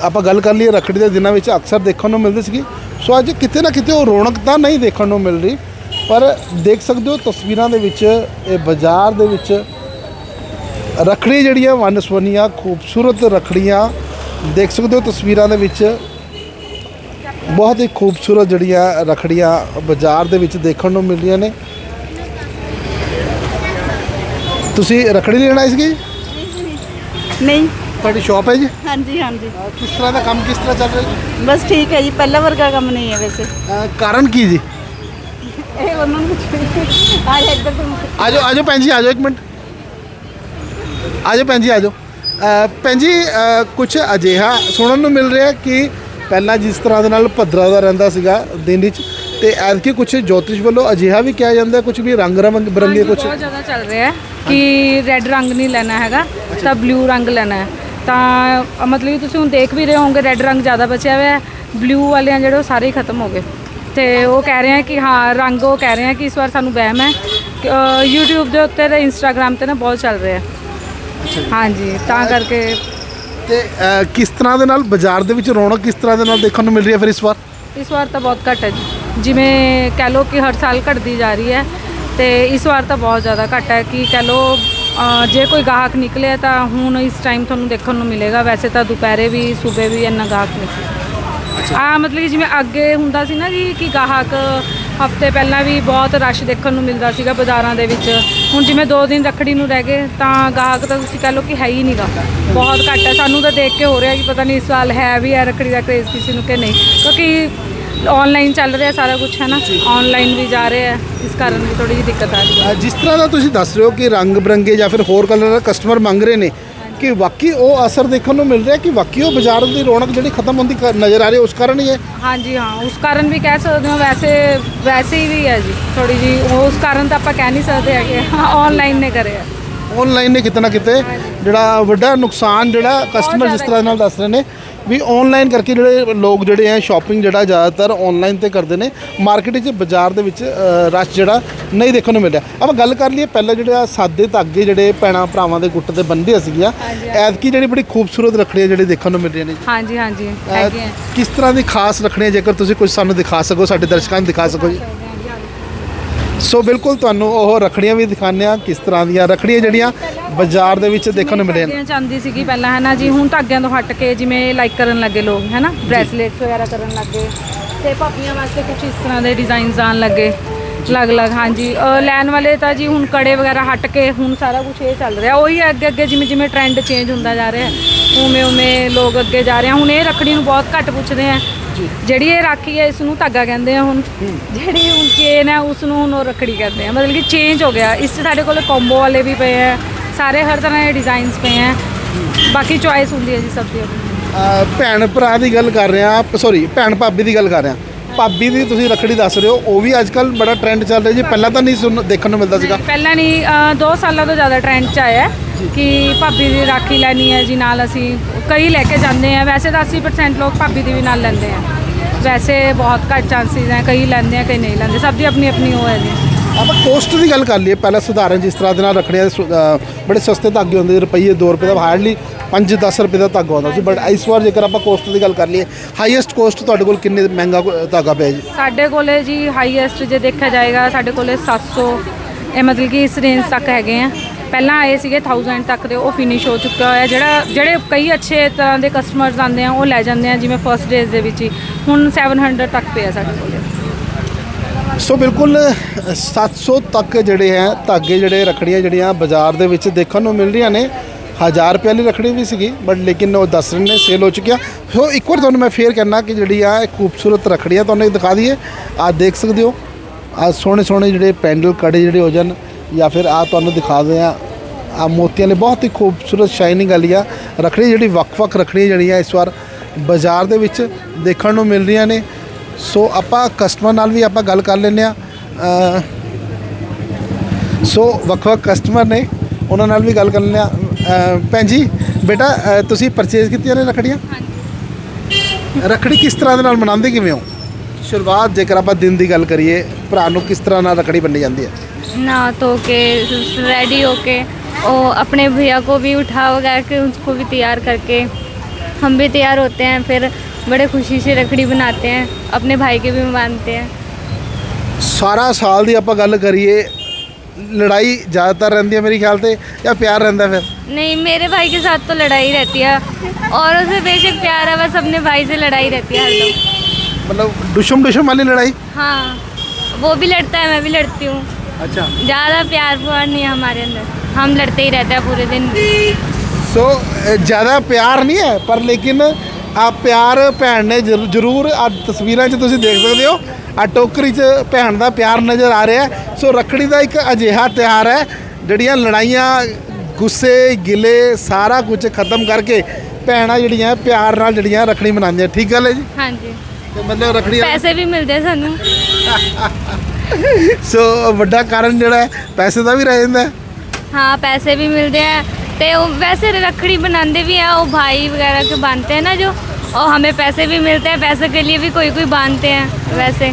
[SPEAKER 1] ਆਪਾਂ ਗੱਲ ਕਰ ਲਈਏ ਰੱਖੜੀ ਦੇ ਦਿਨਾਂ ਵਿੱਚ ਅਕਸਰ ਦੇਖਣ ਨੂੰ ਮਿਲਦੀ ਸੀਗੀ। ਸੋ ਅੱਜ ਕਿਤੇ ਨਾ ਕਿਤੇ ਉਹ ਰੌਣਕ ਤਾਂ ਨਹੀਂ ਦੇਖਣ ਨੂੰ ਮਿਲ ਰਹੀ, ਪਰ ਦੇਖ ਸਕਦੇ ਹੋ ਤਸਵੀਰਾਂ ਦੇ ਵਿੱਚ, ਇਹ ਬਾਜ਼ਾਰ ਦੇ ਵਿੱਚ ਰੱਖੜੀ ਜਿਹੜੀਆਂ ਵੰਨ ਸੁਵੰਨੀਆਂ ਖੂਬਸੂਰਤ ਰੱਖੜੀਆਂ ਦੇਖ ਸਕਦੇ ਹੋ ਤਸਵੀਰਾਂ ਦੇ ਵਿੱਚ। ਬਹੁਤ ਹੀ ਖੂਬਸੂਰਤ ਜਿਹੜੀਆਂ ਰੱਖੜੀਆਂ ਬਾਜ਼ਾਰ ਦੇ ਵਿੱਚ ਦੇਖਣ ਨੂੰ ਮਿਲ ਰਹੀਆਂ ਨੇ। ਤੁਸੀਂ ਰੱਖੜੀ ਲੈਣ ਆਏ ਸੀਗੇ?
[SPEAKER 3] ਨਹੀਂ।
[SPEAKER 1] ਤੁਹਾਡੀ ਸ਼ਾਪ ਹੈ ਜੀ?
[SPEAKER 3] ਹਾਂਜੀ ਹਾਂਜੀ।
[SPEAKER 1] ਕਿਸ ਤਰ੍ਹਾਂ ਦਾ ਕੰਮ ਕਿਸ ਤਰ੍ਹਾਂ ਚੱਲ ਰਿਹਾ ਜੀ?
[SPEAKER 3] ਬਸ ਠੀਕ ਹੈ ਜੀ ਪਹਿਲਾ ਵਰਗਾ ਕੰਮ ਨਹੀਂ ਹੈ ਵੈਸੇ।
[SPEAKER 1] ਕਾਰਨ ਕੀ ਜੀ?
[SPEAKER 3] ਇਹ ਉਹਨਾਂ ਨੂੰ ਆ ਇੱਧਰ ਤੋਂ
[SPEAKER 1] ਆਜੋ ਆਜੋ ਭੈਣ ਜੀ ਆਜੋ ਇੱਕ ਮਿੰਟ। ਆਜੋ ਭੈਣ ਜੀ ਆਜੋ। ਭੈਣ ਜੀ ਕੁਝ ਅਜਿਹਾ ਸੁਣਨ ਨੂੰ ਮਿਲ ਰਿਹਾ ਕਿ ਪਹਿਲਾਂ ਜਿਸ ਤਰ੍ਹਾਂ ਦੇ ਨਾਲ ਭੱਦਰਾ ਦਾ ਰਹਿੰਦਾ ਸੀਗਾ ਦਿਨ ਵਿੱਚ ਤੇ ਐਤਕੀ ਕੁਝ ਜੋਤਿਸ਼ ਵੱਲੋਂ ਅਜਿਹਾ ਵੀ ਕਿਹਾ ਜਾਂਦਾ ਕੁਝ ਵੀ ਰੰਗ ਰੰਗ ਬਰੰਗੇ ਕੁਝ
[SPEAKER 4] ਬਹੁਤ ਜ਼ਿਆਦਾ ਚੱਲ ਰਿਹਾ ਹੈ ਕਿ ਰੈੱਡ ਰੰਗ ਨਹੀਂ ਲੈਣਾ ਹੈਗਾ ਤਾਂ ਬਲੂ ਰੰਗ ਲੈਣਾ ਹੈ। ਤਾਂ ਮਤਲਬ ਕਿ ਤੁਸੀਂ ਹੁਣ ਦੇਖ ਵੀ ਰਹੇ ਹੋਵੋਗੇ ਰੈੱਡ ਰੰਗ ਜ਼ਿਆਦਾ ਬਚਿਆ ਹੋਇਆ ਹੈ ਬਲੂ ਵਾਲੇ ਆ ਜਿਹੜੇ ਉਹ ਸਾਰੇ ਖਤਮ ਹੋ ਗਏ। ਤੇ ਉਹ ਕਹਿ ਰਹੇ ਆ ਕਿ ਹਾਂ ਰੰਗ ਉਹ ਕਹਿ ਰਹੇ ਆ ਕਿ ਇਸ ਵਾਰ ਸਾਨੂੰ ਵਹਿਮ ਹੈ। YouTube ਦੇ ਉੱਤੇ ਤੇ Instagram ਤੇ ਨਾ ਬਹੁਤ ਚੱਲ ਰਿਹਾ ਹੈ। ਹਾਂਜੀ ਤਾਂ ਕਰਕੇ
[SPEAKER 1] ਤੇ ਅਹ, ਕਿਸ ਤਰ੍ਹਾਂ ਦੇ ਨਾਲ ਬਾਜ਼ਾਰ ਦੇ ਵਿੱਚ ਰੌਣਕ ਕਿਸ ਤਰ੍ਹਾਂ ਦੇ ਨਾਲ ਦੇਖਣ ਨੂੰ ਮਿਲ ਰਹੀ ਹੈ ਫਿਰ ਇਸ ਵਾਰ?
[SPEAKER 4] ਇਸ ਵਾਰ ਤਾਂ ਬਹੁਤ ਘੱਟ ਹੈ ਜੀ। ਜਿਵੇਂ ਕਹਿ ਲਓ ਕਿ ਹਰ ਸਾਲ ਘਟਦੀ ਜਾ ਰਹੀ ਹੈ ਤੇ ਇਸ ਵਾਰ ਤਾਂ ਬਹੁਤ ਜ਼ਿਆਦਾ ਘੱਟ ਹੈ ਕਿ ਕਹਿ ਲਓ ਅ, ਜੇ ਕੋਈ ਗਾਹਕ ਨਿਕਲਿਆ ਤਾਂ ਹੁਣ ਇਸ ਟਾਈਮ ਤੁਹਾਨੂੰ ਦੇਖਣ ਨੂੰ ਮਿਲੇਗਾ। ਵੈਸੇ ਤਾਂ ਦੁਪਹਿਰੇ ਵੀ ਸਵੇਰੇ ਵੀ ਇੰਨਾ ਗਾਹਕ ਨਹੀਂ ਸੀ। ਆ ਮਤਲਬ ਕਿ ਜਿਵੇਂ ਅੱਗੇ ਹੁੰਦਾ ਸੀ ਨਾ ਜੀ ਕਿ ਗਾਹਕ ਹਫ਼ਤੇ ਪਹਿਲਾਂ ਵੀ ਬਹੁਤ ਰਸ਼ ਦੇਖਣ ਨੂੰ ਮਿਲਦਾ ਸੀਗਾ ਬਾਜ਼ਾਰਾਂ ਦੇ ਵਿੱਚ। ਹੁਣ ਜਿਵੇਂ 2 ਦਿਨ ਰੱਖੜੀ ਨੂੰ ਰਹਿ ਗਏ ਤਾਂ ਗਾਹਕ ਤਾਂ ਤੁਸੀਂ ਕਹਿ ਲਓ ਕਿ ਹੈ ਹੀ ਨਹੀਂਗਾ ਬਹੁਤ ਘੱਟ ਹੈ। ਸਾਨੂੰ ਤਾਂ ਦੇਖ ਕੇ ਹੋ ਰਿਹਾ ਕਿ ਪਤਾ ਨਹੀਂ ਇਸ ਸਾਲ ਹੈ ਵੀ ਹੈ ਰੱਖੜੀ ਦਾ ਕ੍ਰੇਜ਼ ਕਿਸੇ ਨੂੰ ਕਿ ਨਹੀਂ। ਕਿਉਂਕਿ ਆਨਲਾਈਨ ਚੱਲ ਰਿਹਾ ਸਾਰਾ ਕੁਝ ਹੈ ਨਾ? ਆਨਲਾਈਨ ਵੀ ਜਾ ਰਿਹਾ ਇਸ ਕਾਰਨ ਵੀ ਥੋੜੀ ਜਿਹੀ ਦਿੱਕਤ ਆ ਰਹੀ ਹੈ।
[SPEAKER 1] ਜਿਸ ਤਰ੍ਹਾਂ ਦਾ ਤੁਸੀਂ ਦੱਸ ਰਹੇ ਹੋ ਕਿ ਰੰਗ ਬਰੰਗੇ ਜਾਂ ਫਿਰ ਹੋਰ ਕਲਰ ਦਾ ਕਸਟਮਰ ਮੰਗ ਰਹੇ ਨੇ ਕਿ ਵਾਕਈ ਉਹ ਅਸਰ ਦੇਖਣ ਨੂੰ ਮਿਲ ਰਿਹਾ ਕਿ ਵਾਕਈ ਉਹ ਬਾਜ਼ਾਰ ਦੀ ਰੌਣਕ ਜਿਹੜੀ ਖਤਮ ਹੁੰਦੀ ਕ- ਨਜ਼ਰ ਆ ਰਹੀ ਹੈ ਉਸ ਕਾਰਨ ਹੀ ਹੈ।
[SPEAKER 4] ਹਾਂਜੀ ਹਾਂ ਉਸ ਕਾਰਨ ਵੀ ਕਹਿ ਸਕਦੇ ਹਾਂ ਵੈਸੇ ਵੈਸੇ ਹੀ ਵੀ ਹੈ ਜੀ ਥੋੜੀ ਜੀ ਉਸ ਕਾਰਨ ਤਾਂ ਆਪਾਂ ਕਹਿ ਨਹੀਂ ਸਕਦੇ ਹੈਗੇ। ਆਨਲਾਈਨ ਨੇ ਕਰਿਆ
[SPEAKER 1] ਆਨਲਾਈਨ ਨੇ ਕਿਤੇ ਨਾ ਕਿਤੇ ਜਿਹੜਾ ਵੱਡਾ ਨੁਕਸਾਨ ਜਿਹੜਾ ਕਸਟਮਰ ਜਿਸ ਤਰ੍ਹਾਂ ਨਾਲ ਦੱਸ ਰਹੇ ਨੇ ਵੀ ਆਨਲਾਈਨ ਕਰਕੇ ਜਿਹੜੇ ਲੋਕ ਜਿਹੜੇ ਆ ਸ਼ਾਪਿੰਗ ਜਿਹੜਾ ਜ਼ਿਆਦਾਤਰ ਆਨਲਾਈਨ ਤੇ ਕਰਦੇ ਨੇ ਮਾਰਕੀਟ 'ਚ ਬਾਜ਼ਾਰ ਦੇ ਵਿੱਚ ਰਸ਼ ਜਿਹੜਾ ਨਹੀਂ ਦੇਖਣ ਨੂੰ ਮਿਲ ਰਿਹਾ ਆਪਾਂ ਗੱਲ ਕਰ ਲਈਏ ਪਹਿਲਾਂ ਜਿਹੜੇ ਆ ਸਾਦੇ ਧਾਗੇ ਜਿਹੜੇ ਭੈਣਾਂ ਭਰਾਵਾਂ ਦੇ ਗੁੱਟ ਤੇ ਬੰਨ੍ਹਦੀਆਂ ਸੀਗੀਆਂ ਐਤਕੀ ਜਿਹੜੀ ਬੜੀ ਖੂਬਸੂਰਤ ਰੱਖੜੀਆਂ ਜਿਹੜੀ ਦੇਖਣ ਨੂੰ ਮਿਲ ਰਹੀਆਂ ਨੇ
[SPEAKER 4] ਹਾਂਜੀ ਹਾਂਜੀ ਹੈਗੇ
[SPEAKER 1] ਕਿਸ ਤਰ੍ਹਾਂ ਦੀ ਖਾਸ ਰੱਖੜੀਆਂ ਜੇਕਰ ਤੁਸੀਂ ਕੁਝ ਸਾਨੂੰ ਦਿਖਾ ਸਕੋ ਸਾਡੇ ਦਰਸ਼ਕਾਂ ਨੂੰ ਦਿਖਾ ਸਕੋ ਜੀ। ਸੋ ਬਿਲਕੁਲ ਤੁਹਾਨੂੰ ਉਹ ਰੱਖੜੀਆਂ ਵੀ ਦਿਖਾਉਂਦੇ ਆ ਕਿਸ ਤਰ੍ਹਾਂ ਦੀਆਂ ਰੱਖੜੀਆਂ ਜਿਹੜੀਆਂ ਬਾਜ਼ਾਰ ਦੇ ਵਿੱਚ ਦੇਖਣ ਨੂੰ ਮਿਲੀਆਂ ਨੇ।
[SPEAKER 4] ਸੀਗੀ ਪਹਿਲਾਂ ਹੈ ਨਾ ਜੀ? ਹੁਣ ਧਾਗਿਆਂ ਤੋਂ ਹਟ ਕੇ ਜਿਵੇਂ ਲਾਈਕ ਕਰਨ ਲੱਗੇ ਲੋਕ ਹੈ ਨਾ? ਬ੍ਰੈਸਲੇਟਸ ਵਗੈਰਾ ਕਰਨ ਲੱਗੇ ਤੇ ਭਾਪੀਆਂ ਵਾਸਤੇ ਕੁਝ ਇਸ ਤਰ੍ਹਾਂ ਦੇ ਡਿਜ਼ਾਈਨਸ ਆਉਣ ਲੱਗੇ। ਅਲੱਗ-ਅਲੱਗ ਹਾਂਜੀ। ਲੈਣ ਵਾਲੇ ਤਾਂ ਜੀ ਹੁਣ ਕੜੇ ਵਗੈਰਾ ਹਟ ਕੇ ਹੁਣ ਸਾਰਾ ਕੁਝ ਇਹ ਚੱਲ ਰਿਹਾ। ਉਹੀ ਅੱਗੇ ਅੱਗੇ ਜਿਵੇਂ ਜਿਵੇਂ ਟ੍ਰੈਂਡ ਚੇਂਜ ਹੁੰਦਾ ਜਾ ਰਿਹਾ ਉਵੇਂ ਉਵੇਂ ਲੋਕ ਅੱਗੇ ਜਾ ਰਹੇ ਹੁਣ ਇਹ ਰੱਖੜੀ ਨੂੰ ਬਹੁਤ ਘੱਟ ਪੁੱਛਦੇ ਆ। ਜਿਹੜੀ ਇਹ ਰਾਖੀ ਹੈ ਇਸ ਨੂੰ ਧਾਗਾ ਕਹਿੰਦੇ ਆ ਹੁਣ। ਜਿਹੜੀ ਹੁਣ ਚੇਨ ਹੈ ਉਸ ਨੂੰ ਹੁਣ ਉਹ ਰੱਖੜੀ ਕਹਿੰਦੇ ਆ। ਮਤਲਬ ਕਿ ਚੇਂਜ ਹੋ ਗਿਆ। ਇਸ 'ਚ ਸਾਡੇ ਕੋਲ ਕੰਬੋ ਵਾਲੇ ਵੀ ਪਏ ਆ। ਸਾਰੇ ਹਰ ਤਰ੍ਹਾਂ ਦੇ ਡਿਜ਼ਾਈਨਸ ਪਏ ਆ। ਬਾਕੀ ਚੁਆਇਸ ਹੁੰਦੀ ਹੈ ਜੀ ਸਭ ਦੀ। ਆਪਣੀ।
[SPEAKER 1] ਅਹ ਭੈਣ ਭਰਾ ਦੀ ਗੱਲ ਕਰ ਰਹੇ ਆ ਸੌਰੀ ਭੈਣ ਭਾਬੀ ਦੀ ਗੱਲ ਕਰ ਰਹੇ ਆ ਭਾਬੀ ਦੀ ਤੁਸੀਂ ਰੱਖੜੀ ਦੱਸ ਰਹੇ ਹੋ। ਉਹ ਵੀ ਅੱਜ ਕੱਲ ਬੜਾ ਟ੍ਰੈਂਡ ਚੱਲ ਰਿਹਾ ਜੀ। ਪਹਿਲਾਂ ਤਾਂ ਨਹੀਂ ਸੁਣ ਦੇਖਣ ਨੂੰ ਮਿਲਦਾ ਸੀਗਾ।
[SPEAKER 4] ਪਹਿਲਾਂ ਨਹੀਂ। 2 ਸਾਲਾਂ ਤੋਂ ਜ਼ਿਆਦਾ ਟ੍ਰੈਂਡ 'ਚ ਆਇਆ। ਹੈ ਕਿ ਭਾਬੀ ਦੀ ਰਾਖੀ ਲੈਣੀ ਹੈ ਜੀ ਨਾਲ ਅਸੀਂ ਕਈ ਲੈ ਕੇ ਜਾਂਦੇ ਆ ਵੈਸੇ ਤਾਂ 80% ਲੋਕ ਭਾਬੀ ਦੀ ਵੀ ਨਾਲ ਲੈਂਦੇ ਆ। ਵੈਸੇ ਬਹੁਤ ਘੱਟ ਚਾਂਸਿਸ ਹੈ ਕਈ ਲੈਂਦੇ ਆ ਕਈ ਨਹੀਂ ਲੈਂਦੇ। ਸਭ ਦੀ ਆਪਣੀ ਆਪਣੀ ਉਹ ਹੈ ਜੀ।
[SPEAKER 1] ਆਪਾਂ ਕੋਸਟ ਦੀ ਗੱਲ ਕਰ ਲਈਏ ਪਹਿਲਾਂ ਸਧਾਰਨ ਜਿਸ ਤਰ੍ਹਾਂ ਦੇ ਨਾਲ ਅਹ ਬੜੇ ਸਸਤੇ ਧਾਗੇ ਹੁੰਦੇ ਰੁਪਈਏ 2 ਰੁਪਏ ਦਾ ਹਾਰਡਲੀ 5-10 ਰੁਪਏ ਦਾ ਧਾਗਾ ਹੁੰਦਾ ਸੀ। ਬਟ ਇਸ ਵਾਰ ਜੇਕਰ ਆਪਾਂ ਕੋਸਟ ਦੀ ਗੱਲ ਕਰ ਲਈਏ ਹਾਈਐਸਟ ਕੋਸਟ ਤੁਹਾਡੇ ਕੋਲ ਕਿੰਨੇ ਮਹਿੰਗਾ ਧਾਗਾ ਪਿਆ ਜੀ?
[SPEAKER 4] ਸਾਡੇ ਕੋਲੇ ਜੀ ਹਾਈਐਸਟ ਜੇ ਦੇਖਿਆ ਜਾਏਗਾ ਸਾਡੇ ਕੋਲੇ 700 ਇਹ ਮਤਲਬ ਕਿ ਇਸ ਰੇਂਜ ਤੱਕ ਹੈਗੇ ਆ। ਪਹਿਲਾਂ ਆਏ ਸੀਗੇ 1000 ਤੱਕ ਦੇ ਉਹ ਫਿਨਿਸ਼ ਹੋ ਚੁੱਕਾ ਹੋਇਆ। ਜਿਹੜਾ ਜਿਹੜੇ ਕਈ ਅੱਛੇ ਤਰ੍ਹਾਂ ਦੇ ਕਸਟਮਰਸ ਆਉਂਦੇ ਆ ਉਹ ਲੈ ਜਾਂਦੇ ਆ ਜਿਵੇਂ ਫਰਸਟ ਡੇਜ਼ ਦੇ ਵਿੱਚ ਹੀ। ਹੁਣ 700 ਤੱਕ ਪਿਆ ਸਾਡੇ ਕੋਲ।
[SPEAKER 1] ਸੋ ਬਿਲਕੁਲ ਅ, 700 ਤੱਕ ਜਿਹੜੇ ਹੈ ਧਾਗੇ ਜਿਹੜੇ ਰੱਖੜੀਆਂ ਜਿਹੜੀਆਂ ਬਾਜ਼ਾਰ ਦੇ ਵਿੱਚ ਦੇਖਣ ਨੂੰ ਮਿਲ ਰਹੀਆਂ ਨੇ। 1000 ਰੁਪਏ ਵਾਲੀ ਰੱਖੜੀ ਵੀ ਸੀਗੀ ਬਟ ਲੇਕਿਨ ਉਹ ਦੱਸ ਰਹੇ ਨੇ ਸੇਲ ਹੋ ਚੁੱਕਿਆ। ਸੋ ਇੱਕ ਵਾਰ ਤੁਹਾਨੂੰ ਮੈਂ ਫੇਰ ਕਹਿਣਾ ਕਿ ਜਿਹੜੀ ਆ ਇਹ ਖੂਬਸੂਰਤ ਰੱਖੜੀਆਂ ਤੁਹਾਨੂੰ ਦਿਖਾ ਦਈਏ। ਆ ਦੇਖ ਸਕਦੇ ਹੋ। ਆ ਸੋਹਣੇ ਸੋਹਣੇ ਜਿਹੜੇ ਪੈਂਡਲ ਕੜੇ ਜਿਹੜੇ ਹੋ ਜਾਣ ਜਾਂ ਫਿਰ ਆ ਤੁਹਾਨੂੰ ਦਿਖਾ ਦਿਆਂ ਆ ਆ ਮੋਤੀਆਂ ਨੇ ਬਹੁਤ ਹੀ ਖੂਬਸੂਰਤ ਸ਼ਾਈਨਿੰਗ ਵਾਲੀਆਂ ਰੱਖੜੀ ਜਿਹੜੀ ਵੱਖ-ਵੱਖ ਰੱਖੜੀਆਂ ਜਿਹੜੀਆਂ ਇਸ ਵਾਰ ਬਾਜ਼ਾਰ ਦੇ ਵਿੱਚ ਦੇਖਣ ਨੂੰ ਮਿਲ ਰਹੀਆਂ ਨੇ। ਸੋ ਆਪਾਂ ਕਸਟਮਰ ਨਾਲ ਵੀ ਆਪਾਂ ਗੱਲ ਕਰ ਲੈਂਦੇ ਆ ਸੋ ਵੱਖ-ਵੱਖ ਕਸਟਮਰ ਨੇ ਉਹਨਾਂ ਨਾਲ ਵੀ ਗੱਲ ਕਰ ਲੈਂਦੇ ਆ ਭੈਣ ਜੀ ਬੇਟਾ ਤੁਸੀਂ ਪਰਚੇਜ਼ ਕੀਤੀਆਂ ਨੇ ਰੱਖੜੀਆਂ? ਰੱਖੜੀ ਕਿਸ ਤਰ੍ਹਾਂ ਦੇ ਨਾਲ ਮਨਾਉਂਦੇ ਕਿਵੇਂ ਹੋ? ਸ਼ੁਰੂਆਤ ਜੇਕਰ ਆਪਾਂ ਦਿਨ ਦੀ ਗੱਲ ਕਰੀਏ ਭਰਾ ਨੂੰ ਕਿਸ ਤਰ੍ਹਾਂ ਨਾਲ ਰੱਖੜੀ ਬੰਨੀ ਜਾਂਦੀ ਹੈ?
[SPEAKER 5] नहा धो के रेडी होके और अपने भैया को भी उठा वगैरह के उसको भी तैयार करके हम भी तैयार होते हैं फिर बड़े खुशी से रखड़ी बनाते हैं अपने भाई के भी बांधते हैं
[SPEAKER 1] ਸਾਰਾ ਸਾਲ ਦੀ ਆਪਾਂ ਗੱਲ ਕਰੀਏ ਲੜਾਈ ਜ਼ਿਆਦਾਤਰ ਰਹਿੰਦੀ ਹੈ ਮੇਰੇ ਖਿਆਲ ਤੇ ਜਾਂ ਪਿਆਰ ਰਹਿੰਦਾ ਫਿਰ
[SPEAKER 5] नहीं मेरे भाई के साथ तो लड़ाई रहती है औरों से बेशक प्यार है बस अपने भाई से लड़ाई रहती है हर दम
[SPEAKER 1] ਮਤਲਬ ਦੁਸ਼ਮ ਦੁਸ਼ਮ ਵਾਲੀ ਲੜਾਈ
[SPEAKER 5] हाँ वो भी लड़ता है मैं भी लड़ती हूँ
[SPEAKER 1] ਅੱਛਾ
[SPEAKER 5] ज़्यादा प्यार व्यार नहीं है हमारे अंदर हम लड़ते ही रहते हैं पूरे दिन
[SPEAKER 1] ਸੋ ਅ, ਜ਼ਿਆਦਾ ਪਿਆਰ ਨਹੀਂ ਹੈ ਪਰ ਲੇਕਿਨ ਆ ਪਿਆਰ ਭੈਣ ਨੇ ਜ਼ਰੂ- ਜ਼ਰੂਰ ਆ ਤਸਵੀਰਾਂ 'ਚ ਤੁਸੀਂ ਦੇਖ ਸਕਦੇ ਹੋ ਆ ਟੋਕਰੀ 'ਚ ਭੈਣ ਦਾ ਪਿਆਰ ਨਜ਼ਰ ਆ ਰਿਹਾ ਹੈ। ਸੋ ਰੱਖੜੀ ਦਾ ਇੱਕ ਅਜਿਹਾ ਤਿਉਹਾਰ ਹੈ ਜਿਹੜੀਆਂ ਲੜਾਈਆਂ ਗੁੱਸੇ ਗਿਲੇ ਸਾਰਾ ਕੁਝ ਖਤਮ ਕਰਕੇ ਭੈਣਾਂ ਜਿਹੜੀਆਂ ਪਿਆਰ ਨਾਲ ਜਿਹੜੀਆਂ ਰੱਖੜੀ ਮਨਾਉਂਦੀਆਂ ਠੀਕ ਗੱਲ ਹੈ ਜੀ
[SPEAKER 5] हाँ जी
[SPEAKER 1] ਤੇ ਮਤਲਬ ਰੱਖੜੀ
[SPEAKER 5] पैसे भी मिलते हैं सानू
[SPEAKER 1] ਸੋ ਵੱਡਾ ਕਾਰਨ ਜਿਹੜਾ ਹੈ ਪੈਸੇ ਦਾ ਵੀ ਰਹਿ ਜਾਂਦਾ ਹੈ
[SPEAKER 5] हाँ पैसे भी मिलते हैं तो वो वैसे रखड़ी बनाते भी हैं वो भाई वगैरह के बांधते हैं ना जो और हमें पैसे भी मिलते हैं पैसे के लिए भी कोई कोई बांधते हैं वैसे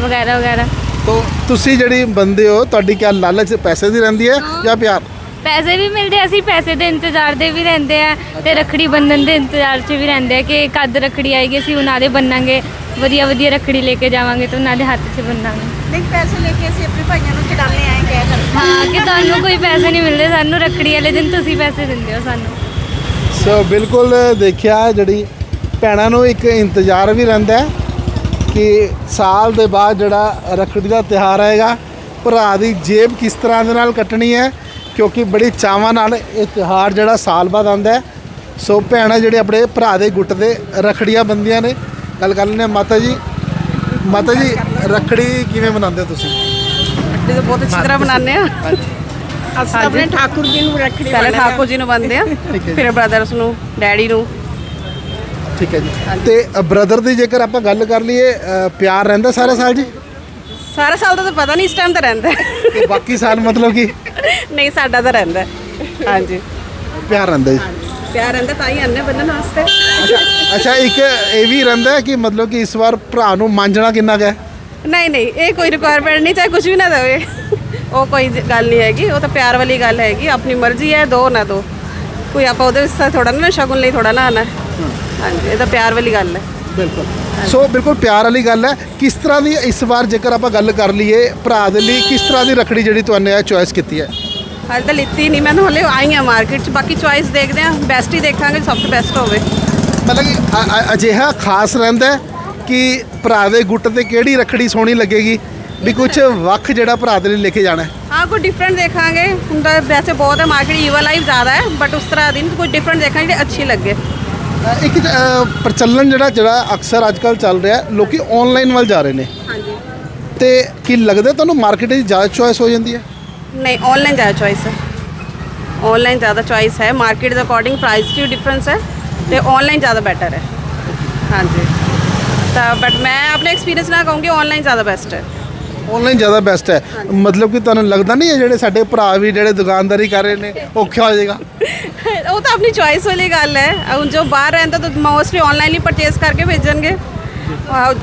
[SPEAKER 5] वगैरह वगैरह
[SPEAKER 1] ਤੋ ਤੁਸੀਂ ਜਿਹੜੀ ਬੰਦੇ ਹੋ ਤੁਹਾਡੀ ਕਿਆ ਲਾਲਚ ਪੈਸੇ ਦੀ ਰਹਿੰਦੀ ਹੈ ਜਾਂ ਪਿਆਰ
[SPEAKER 5] ਪੈਸੇ ਵੀ ਮਿਲਦੇ ਆ, ਅਸੀਂ ਪੈਸੇ ਦੇ ਇੰਤਜ਼ਾਰ ਦੇ ਵੀ ਰਹਿੰਦੇ ਆ ਤੇ ਰੱਖੜੀ ਬੰਨਣ ਦੇ ਇੰਤਜ਼ਾਰ 'ਚ ਵੀ ਰਹਿੰਦੇ ਆ ਕਿ ਕਦ ਰੱਖੜੀ ਆਏਗੀ ਅਸੀਂ ਉਹਨਾਂ ਦੇ ਬੰਨਾਂਗੇ ਵਧੀਆ ਵਧੀਆ ਰੱਖੜੀ ਲੈ ਕੇ ਜਾਵਾਂਗੇ ਤੇ ਉਹਨਾਂ ਦੇ ਹੱਥ 'ਚ ਬੰਨਾਂਗੇ
[SPEAKER 3] ਨਹੀਂ ਪੈਸੇ ਲੈ ਕੇ ਅਸੀਂ ਆਪਣੇ ਭਾਈਆਂ ਨੂੰ ਚੜਾਉਂਦੇ ਆਂ ਕਹਿ ਸਕਦੇ
[SPEAKER 5] ਹਾਂ ਕਿ ਤੁਹਾਨੂੰ ਕੋਈ ਪੈਸੇ ਨਹੀਂ ਮਿਲਦੇ ਸਾਨੂੰ ਰੱਖੜੀ ਵਾਲੇ ਦਿਨ ਤੁਸੀਂ ਪੈਸੇ ਦਿੰਦੇ ਹੋ ਸਾਨੂੰ।
[SPEAKER 1] ਸੋ ਬਿਲਕੁਲ ਦੇਖਿਆ ਜਿਹੜੀ ਭੈਣਾਂ ਨੂੰ ਇੱਕ ਇੰਤਜ਼ਾਰ ਵੀ ਰਹਿੰਦਾ ਹੈ ਕਿ ਸਾਲ ਦੇ ਬਾਅਦ ਜਿਹੜਾ ਰੱਖੜੀ ਦਾ ਤਿਉਹਾਰ ਆਏਗਾ ਭਰਾ ਦੀ ਜੇਬ ਕਿਸ ਤਰ੍ਹਾਂ ਦੇ ਨਾਲ ਕੱਟਣੀ ਹੈ ਕਿਉਂਕਿ ਬੜੀ ਚਾਵਾਂ ਨਾਲ ਇਹ ਤਿਉਹਾਰ ਜਿਹੜਾ ਸਾਲ ਬਾਅਦ ਆਉਂਦਾ ਹੈ। ਸੋ ਭੈਣਾਂ ਜਿਹੜੇ ਆਪਣੇ ਭਰਾ ਦੇ ਗੁੱਟ ਦੇ ਰੱਖੜੀਆਂ ਬੰਦੀਆਂ ਨੇ ਗੱਲ ਕਰ ਲੈਂਦੇ ਹਾਂ ਮਾਤਾ ਜੀ। ਮਾਤਾ ਜੀ ਰੱਖੜੀ ਕਿਵੇਂ ਮਨਾਉਂਦੇ ਹੋ ਤੁਸੀਂ?
[SPEAKER 6] ਰੱਖੜੀ ਤਾਂ ਬਹੁਤ ਅੱਛੀ ਤਰ੍ਹਾਂ ਬਣਾਉਂਦੇ ਆ
[SPEAKER 3] ਅਸੀਂ ਆਪਣੇ ਠਾਕੁਰ ਜੀ ਨੂੰ ਰੱਖੜੀ
[SPEAKER 6] ਪਹਿਲੇ ਠਾਕੁਰ ਜੀ ਨੂੰ ਬੰਨਦੇ ਆ ਫਿਰ ਬ੍ਰਦਰਸ ਨੂੰ ਡੈਡੀ ਨੂੰ।
[SPEAKER 1] ਠੀਕ ਹੈ ਜੀ। ਤੇ ਬ੍ਰਦਰ ਦੀ ਜੇਕਰ ਆਪਾਂ ਗੱਲ ਕਰ ਲਈਏ ਪਿਆਰ ਰਹਿੰਦਾ ਸਾਰਾ ਸਾਲ ਜੀ?
[SPEAKER 6] ਸਾਰਾ ਸਾਲ ਦਾ ਤਾਂ ਪਤਾ ਨਹੀਂ ਇਸ ਟਾਈਮ ਤਾਂ ਰਹਿੰਦਾ।
[SPEAKER 1] ਤੇ ਬਾਕੀ ਸਾਲ ਮਤਲਬ ਕਿ?
[SPEAKER 6] ਨਹੀਂ ਸਾਡਾ ਤਾਂ ਰਹਿੰਦਾ। ਹਾਂਜੀ।
[SPEAKER 1] ਪਿਆਰ ਰਹਿੰਦਾ ਜੀ।
[SPEAKER 6] ਪਿਆਰ ਰਹਿੰਦਾ ਤਾਂ ਹੀ ਆਨੇ ਬੰਨਣ ਵਾਸਤੇ।
[SPEAKER 1] ਅੱਛਾ ਅੱਛਾ ਇੱਕ ਇਹ ਵੀ ਰਹਿੰਦਾ ਹੈ ਕਿ ਮਤਲਬ ਕਿ ਇਸ ਵਾਰ ਭਰਾ ਨੂੰ ਮਾਂਜਣਾ ਕਿੰਨਾ ਹੈ?
[SPEAKER 6] ਨਹੀਂ ਨਹੀਂ ਇਹ ਕੋਈ ਰਿਕੁਆਇਰਮੈਂਟ ਨਹੀਂ ਚਾਹੇ ਕੁਝ ਵੀ ਨਾ ਦੇਵੇ। ਉਹ ਕੋਈ ਗੱਲ ਨਹੀਂ ਹੈਗੀ ਉਹ ਤਾਂ ਪਿਆਰ ਵਾਲੀ ਗੱਲ ਹੈਗੀ ਆਪਣੀ ਮਰਜ਼ੀ ਹੈ ਦੋ ਨਾ ਦੋ। ਕੋਈ ਆਪਾਂ ਉਹਦੇ ਵਿੱਚ ਥੋੜਾ ਨਾ ਸ਼ਗੁਨ ਲਈ ਥੋੜਾ ਨਾ ਆਣਾ ਹਾਂਜੀ ਇਹ ਤਾਂ ਪਿਆਰ ਵਾਲੀ ਗੱਲ ਹੈ।
[SPEAKER 1] ਬਿਲਕੁਲ। ਸੋ ਬਿਲਕੁਲ ਪਿਆਰ ਵਾਲੀ ਗੱਲ ਹੈ। ਕਿਸ ਤਰ੍ਹਾਂ ਦੀ ਇਸ ਵਾਰ ਜੇਕਰ ਆਪਾਂ ਗੱਲ ਕਰ ਲਈਏ ਭਰਾ ਦੇ ਲਈ ਕਿਸ ਤਰ੍ਹਾਂ ਦੀ ਰੱਖੜੀ ਜਿਹੜੀ ਤੁਹਾਨੂੰ ਇਹ ਚੋਇਸ ਕੀਤੀ ਹੈ?
[SPEAKER 6] ਹਾਲੇ ਤਾਂ ਲਿੱਤੀ ਨਹੀਂ ਮੈਂ ਤਾਂ ਹਲੇ ਆਈ ਹਾਂ ਮਾਰਕੀਟ 'ਚ। ਬਾਕੀ ਚੁਆਇਸ ਦੇਖਦੇ ਹਾਂ ਬੈਸਟ ਹੀ ਦੇਖਾਂਗੇ ਸਭ ਤੋਂ ਬੈਸਟ ਹੋਵੇ।
[SPEAKER 1] ਮਤਲਬ ਕਿ ਅ- ਅ- ਅਜਿਹਾ ਖਾਸ ਰਹਿੰਦਾ ਹੈ ਕਿ ਭਰਾ ਦੇ ਗੁੱਟ ਤੇ ਕਿਹੜੀ ਰੱਖੜੀ ਸੋਹਣੀ ਲੱਗੇਗੀ? ਵੀ ਕੁਝ ਵੱਖ ਜਿਹੜਾ ਭਰਾ ਦੇ ਲਈ ਲੈ ਕੇ ਜਾਣਾ ਹੈ।
[SPEAKER 6] ਹਾਂ ਕੋਈ ਡਿਫਰੈਂਟ ਦੇਖਾਂਗੇ। ਹੁਣ ਤਾਂ ਵੈਸੇ ਬਹੁਤ ਹੈ ਮਾਰਕੀਟ ਈਵਲ ਲਾਈਫ ਜ਼ਿਆਦਾ ਹੈ ਬਟ ਉਸ ਤਰ੍ਹਾਂ ਦੀ ਨਹੀਂ, ਕੋਈ ਡਿਫਰੈਂਟ ਦੇਖਾਂਗੇ ਜਿਹੜੀ ਅੱਛੀ ਲੱਗੇ।
[SPEAKER 1] ਅ, ਇੱਕ ਅ, ਪ੍ਰਚਲਨ ਜਿਹੜਾ ਜਿਹੜਾ ਅਕਸਰ ਅੱਜ ਕੱਲ੍ਹ ਚੱਲ ਰਿਹਾ ਲੋਕੀ ਆਨਲਾਈਨ ਵੱਲ ਜਾ ਰਹੇ ਨੇ।
[SPEAKER 6] ਹਾਂਜੀ।
[SPEAKER 1] ਤੇ ਕੀ ਲੱਗਦਾ ਤੁਹਾਨੂੰ ਮਾਰਕੀਟ ਵਿੱਚ ਜ਼ਿਆਦਾ ਚੋਇਸ ਹੋ ਜਾਂਦੀ ਹੈ?
[SPEAKER 6] ਨਹੀਂ ਆਨਲਾਈਨ ਜ਼ਿਆਦਾ ਚੋਇਸ ਹੈ। ਆਨਲਾਈਨ ਜ਼ਿਆਦਾ ਚੋਇਸ ਹੈ। ਮਾਰਕੀਟ ਦੇ ਅਕੋਰਡਿੰਗ ਪ੍ਰਾਈਸ 'ਚ ਡਿਫਰੈਂਸ ਹੈ ਤੇ ਆਨਲਾਈਨ ਜ਼ਿਆਦਾ ਬੈਟਰ ਹੈ। ਹਾਂਜੀ। ਤਾਂ ਬਟ ਮੈਂ ਆਪਣੇ ਐਕਸਪੀਰੀਅੰਸ ਨਾਲ ਕਹੂੰਗੀ ਆਨਲਾਈਨ ਜ਼ਿਆਦਾ ਬੈਸਟ ਹੈ।
[SPEAKER 1] ਆਨਲਾਈਨ ਜ਼ਿਆਦਾ ਬੈਸਟ ਹੈ। ਮਤਲਬ ਕਿ ਤੁਹਾਨੂੰ ਲੱਗਦਾ ਨਹੀਂ ਹੈ ਜਿਹੜੇ ਸਾਡੇ ਭਰਾ ਵੀ ਜਿਹੜੇ ਦੁਕਾਨਦਾਰੀ ਕਰ ਰਹੇ ਨੇ ਔਖਾ ਹੋ ਜਾਏਗਾ?
[SPEAKER 6] ਉਹ ਤਾਂ ਆਪਣੀ ਚੋਇਸ ਵਾਲੀ ਗੱਲ ਹੈ। ਹੁਣ ਜੋ ਬਾਹਰ ਰਹਿੰਦਾ ਤਾਂ ਮੋਸਟਲੀ ਆਨਲਾਈਨ ਹੀ ਪਰਚੇਸ ਕਰਕੇ ਭੇਜਣਗੇ।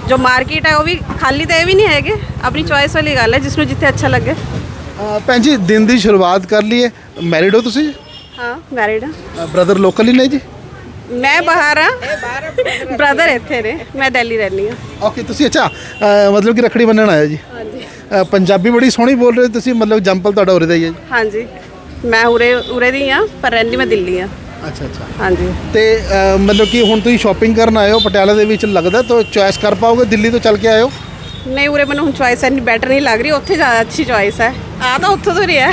[SPEAKER 6] ਜੋ ਮਾਰਕੀਟ ਹੈ ਉਹ ਵੀ ਖਾਲੀ ਤਾਂ ਇਹ ਵੀ ਨਹੀਂ ਹੈਗੇ। ਆਪਣੀ ਚੋਇਸ ਵਾਲੀ ਗੱਲ ਹੈ ਜਿਸ ਨੂੰ ਜਿੱਥੇ ਅੱਛਾ ਲੱਗੇ।
[SPEAKER 1] ਅ, ਭੈਣ ਜੀ ਦਿਨ ਦੀ ਸ਼ੁਰੂਆਤ ਕਰ ਲਈਏ। ਮੈਰਿਡ ਹੋ ਤੁਸੀਂ?
[SPEAKER 6] ਹਾਂ ਮੈਰਿਡ ਹਾਂ।
[SPEAKER 1] ਬ੍ਰਦਰ ਲੋਕਲ ਹੀ ਨੇ ਜੀ?
[SPEAKER 6] ਮੈਂ ਬਾਹਰ ਹਾਂ। ਬ੍ਰਦਰ ਇੱਥੇ ਨੇ ਮੈਂ ਦਿੱਲੀ ਰਹਿੰਦੀ ਹਾਂ।
[SPEAKER 1] ਓਕੇ ਤੁਸੀਂ ਅੱਛਾ ਅ, ਮਤਲਬ ਕਿ ਰੱਖੜੀ ਬੰਨਣ ਆਏ ਜੀ?
[SPEAKER 6] ਹਾਂਜੀ।
[SPEAKER 1] ਅ, ਪੰਜਾਬੀ ਬੜੀ ਸੋਹਣੀ ਬੋਲ ਰਹੇ ਹੋ ਤੁਸੀਂ ਮਤਲਬ ਜੰਪਲ ਤੁਹਾਡਾ ਉਰੇ ਦਾ ਹੀ ਹੈ ਜੀ।
[SPEAKER 6] ਹਾਂਜੀ। ਮੈਂ ਉਰੇ ਉਰੇ ਦੀ ਹਾਂ ਪਰ ਰਹਿੰਦੀ ਮੈਂ ਦਿੱਲੀ ਹਾਂ।
[SPEAKER 1] ਅੱਛਾ ਅੱਛਾ।
[SPEAKER 6] ਹਾਂਜੀ।
[SPEAKER 1] ਤੇ ਅ, ਮਤਲਬ ਕਿ ਹੁਣ ਤੁਸੀਂ ਸ਼ਾਪਿੰਗ ਕਰਨ ਆਏ ਹੋ ਪਟਿਆਲਾ ਦੇ ਵਿੱਚ ਲੱਗਦਾ ਤਾਂ ਚੋਇਸ ਕਰ ਪਾਓਗੇ ਦਿੱਲੀ ਤੋਂ ਚੱਲ ਕੇ ਆਏ ਹੋ?
[SPEAKER 6] ਨਹੀਂ ਉਰੇ ਮੈਨੂੰ ਹੁਣ ਚੋਇਸ ਇੰਨੀ ਬੈਟਰ ਨਹੀਂ ਲੱਗ ਰਹੀ ਉੱਥੇ ਜ਼ਿਆਦਾ ਅੱਛੀ ਚੋਇਸ ਹੈ। ਆ ਤਾਂ ਉੱਥੋਂ ਤੋਂ ਹੀ ਹੈ।